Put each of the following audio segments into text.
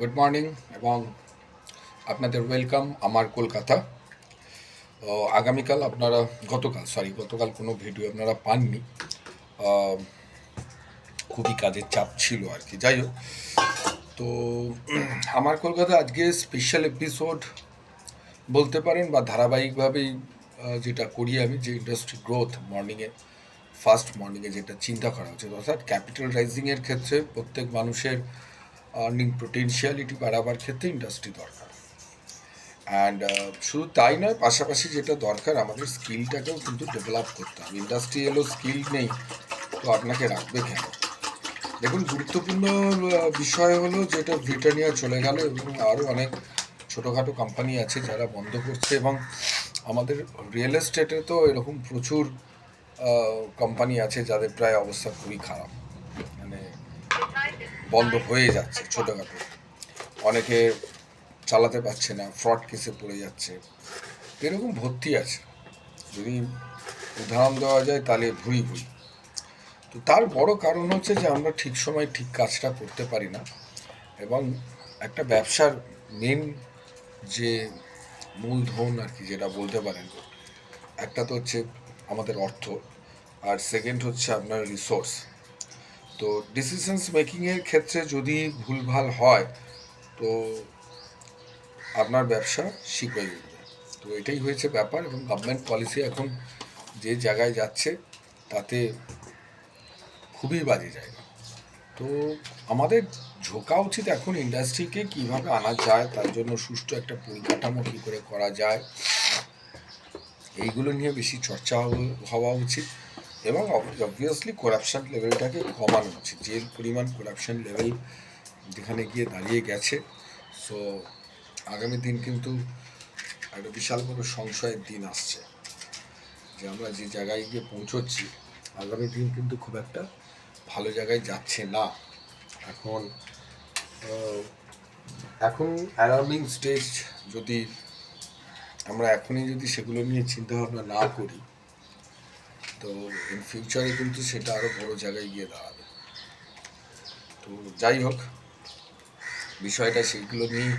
Good morning এবং আপনাদের welcome আমার কলকাতা। আগামীকাল আপনারা, গতকাল সরি গতকাল কোনো ভিডিও আপনারা পাননি। খুবই কাজের চাপ ছিল আর কি, যাই হোক। তো, আমার কলকাতা আজকে স্পেশাল এপিসোড বলতে পারেন বা ধারাবাহিকভাবেই যেটা করি আমি, যে ইন্ডাস্ট্রি গ্রোথ মর্নিংয়ে ফার্স্ট মর্নিংয়ে যেটা চিন্তা করা হচ্ছে অর্থাৎ ক্যাপিটাল রাইজিংয়ের ক্ষেত্রে প্রত্যেক মানুষের আর্নিং পোটেনশিয়ালিটি বাড়াবার ক্ষেত্রে ইন্ডাস্ট্রি দরকার। অ্যান্ড শুধু তাই নয়, পাশাপাশি যেটা দরকার, আমাদের স্কিলটাকেও কিন্তু ডেভেলপ করতে হবে। ইন্ডাস্ট্রি এলো স্কিল নেই, তো আপনাকে রাখবে কেন? দেখুন, গুরুত্বপূর্ণ বিষয় হলো যেটা ব্রিটানিয়া চলে গেল এবং আরও অনেক ছোটোখাটো কোম্পানি আছে যারা বন্ধ করছে এবং আমাদের রিয়েল এস্টেটে তো এরকম প্রচুর কোম্পানি আছে যাদের প্রায় অবস্থা খুবই খারাপ। বন্ধ হয়ে যাচ্ছে ছোটোখাটো। অনেকে চালাতে পারছে না ফ্রড কেসে পড়ে যাচ্ছে। এরকম ভর্তি আছে। যদি উদাহরণ দেওয়া যায় তাহলে ভুঁড়ি ভুঁড়ি তো তার বড় কারণ হচ্ছে যে আমরা ঠিক সময় ঠিক কাজটা করতে পারি না এবং একটা ব্যবসার মেন যে মূলধন আর কি যেটা বলতে পারেন, একটা তো হচ্ছে আমাদের অর্থ আর সেকেন্ড হচ্ছে আপনার রিসোর্স তো ডিসিশনস মেকিংয়ের ক্ষেত্রে যদি ভুলভাল হয়, তো আপনার ব্যবসা শিখে উঠবে। তো এটাই হয়েছে ব্যাপার এবং গভর্নমেন্ট পলিসি এখন যে জায়গায় যাচ্ছে, তাতে খুবই বাজে জায়গা। তো আমাদের ঝোঁকা উচিত এখন ইন্ডাস্ট্রিকে কীভাবে আনা যায়, তার জন্য সুষ্ঠু একটা পরিকাঠামো কী করে করা যায়, এইগুলো নিয়ে বেশি চর্চা হওয়া উচিত। এবং অবভিয়াসলি করাপশন লেভেলটাকে কমানো উচিত যে পরিমাণ করাপশন লেভেল যেখানে গিয়ে দাঁড়িয়ে গেছে। সো আগামী দিন কিন্তু একটা বিশাল বড় সংশয়ের দিন আসছে। যে আমরা যে জায়গায় গিয়ে পৌঁছচ্ছি, আগামী দিন কিন্তু খুব একটা ভালো জায়গায় যাচ্ছে না। এখন এখন অ্যালার্মিং স্টেজ যদি আমরা এখনই যদি সেগুলো নিয়ে চিন্তা ভাবনা না করি তো ইন ফিউচারে কিন্তু সেটা আরও বড় জায়গায় গিয়ে দাঁড়াবে। তো যাই হোক, বিষয়টা সেইগুলো নিয়েই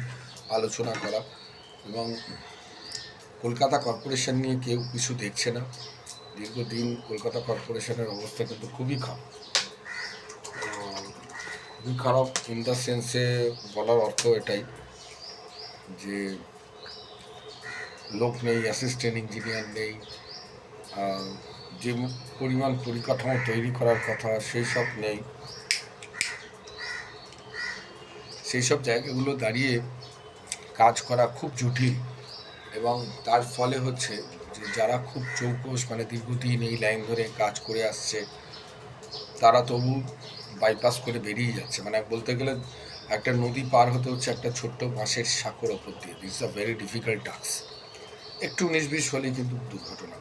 আলোচনা করা এবং কলকাতা কর্পোরেশন নিয়ে কেউ কিছু দেখছে না। দীর্ঘদিন কলকাতা কর্পোরেশনের অবস্থা কিন্তু খুবই খারাপ। খুবই খারাপ ইন দ্য সেন্সে বলার অর্থ এটাই যে লোক নেই অ্যাসিস্ট্যান্ট ইঞ্জিনিয়ার নেই যে পরিমাণ পরিকাঠামো তৈরি করার কথা, সেই সব নেই। সেই সব জায়গাগুলো দাঁড়িয়ে কাজ করা খুব জটিল এবং তার ফলে হচ্ছে যে যারা খুব চৌকস মানে দীর্ঘদিন এই লাইন ধরে কাজ করে আসছে, তারা তবু বাইপাস করে বেরিয়ে যাচ্ছে। মানে বলতে গেলে একটা নদী পার হতে হচ্ছে একটা ছোট্ট বাঁশের সাঁকোর ওপর দিয়ে। This a very difficult task একটু উনিশ বিশ হলেই কিন্তু দুর্ঘটনা।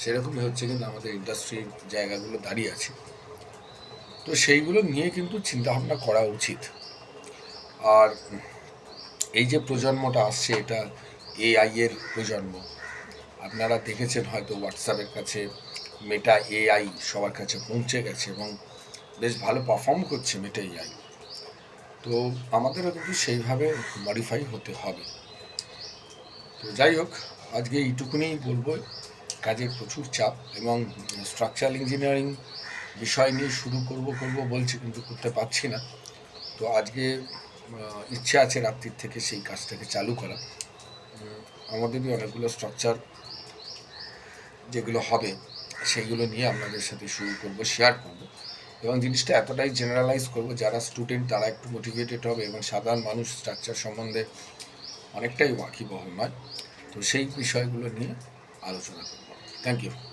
সেরকমই হচ্ছে কিন্তু আমাদের ইন্ডাস্ট্রির জায়গাগুলো দাঁড়িয়ে আছে। তো সেইগুলো নিয়ে কিন্তু চিন্তাভাবনা করা উচিত। আর এই যে প্রজন্মটা আসছে, এটা এআই এর প্রজন্ম, আপনারা দেখেছেন হয়তো হোয়াটসঅ্যাপের কাছে মেটা এআই সবার কাছে পৌঁছে গেছে এবং বেশ ভালো পারফর্ম করছে মেটা এআই তো আমাদেরও কিন্তু সেইভাবে মডিফাই হতে হবে। তো যাই হোক, আজকে এইটুকুনি বলব। কাজের প্রচুর চাপ এবং স্ট্রাকচারাল ইঞ্জিনিয়ারিং বিষয় নিয়ে শুরু করব করব বলছি কিন্তু করতে পারছি না। তো আজকে ইচ্ছে আছে রাত্রির থেকে সেই কাজটাকে চালু করা আমাদেরই অনেকগুলো স্ট্রাকচার যেগুলো হবে সেইগুলো নিয়ে আপনাদের সাথে শুরু করব শেয়ার করব এবং জিনিসটা এতটাই জেনারেলাইজ করব, যারা স্টুডেন্ট তারা একটু মোটিভেটেড হবে এবং সাধারণ মানুষ স্ট্রাকচার সম্বন্ধে অনেকটাই ওয়াকিবহল নয়। তো সেই বিষয়গুলো নিয়ে আলোচনা করব। Thank you.